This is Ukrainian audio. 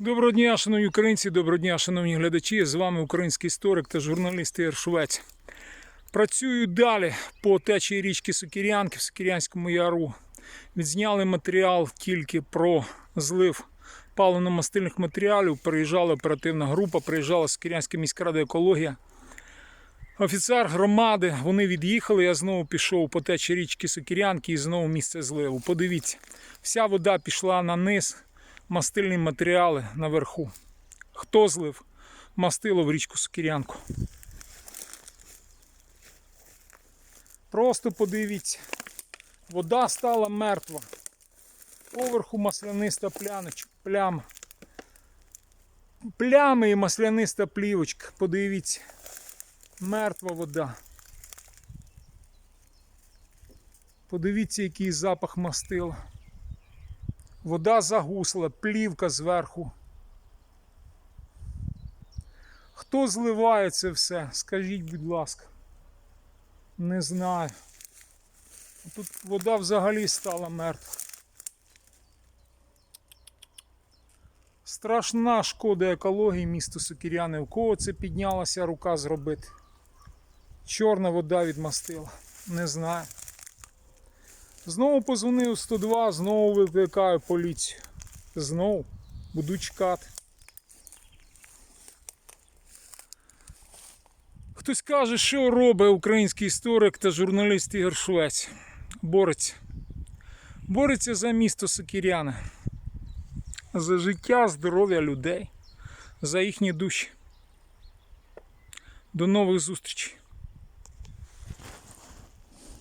Доброго дня, шановні українці, доброго дня, шановні глядачі. З вами український історик та журналіст Ігор Швець. Працюю далі по течії річки Сокірянки в Сокірянському яру. Відзняли матеріал тільки про злив паливно-мастильних матеріалів. Приїжджала оперативна група, приїжджала Сокірянська міська рада екологія. Офіцер громади, вони від'їхали. Я знову пішов по течії річки Сокірянки і знову місце зливу. Подивіться, вся вода пішла на низ, мастильні матеріали наверху. Хто злив? Мастило в річку Сокірянку. Просто подивіться. Вода стала мертва. Поверху масляниста пляноч, пляма. Плями і масляниста плівочка. Подивіться. Мертва вода. Подивіться, який запах мастила. Вода загусла, плівка зверху. Хто зливає це все? Скажіть, будь ласка. Не знаю. Тут вода взагалі стала мертва. Страшна шкода екології міста Сокіряни. У кого це піднялася рука зробити? Чорна вода відмастила. Не знаю. Знову позвонив 102, знову викликаю поліцію. Знову буду чекати. Хтось каже, що робить український історик та журналіст Ігор Швець. Бореться. Бореться за місто Сокіряне. За життя, здоров'я людей, за їхні душі. До нових зустрічей.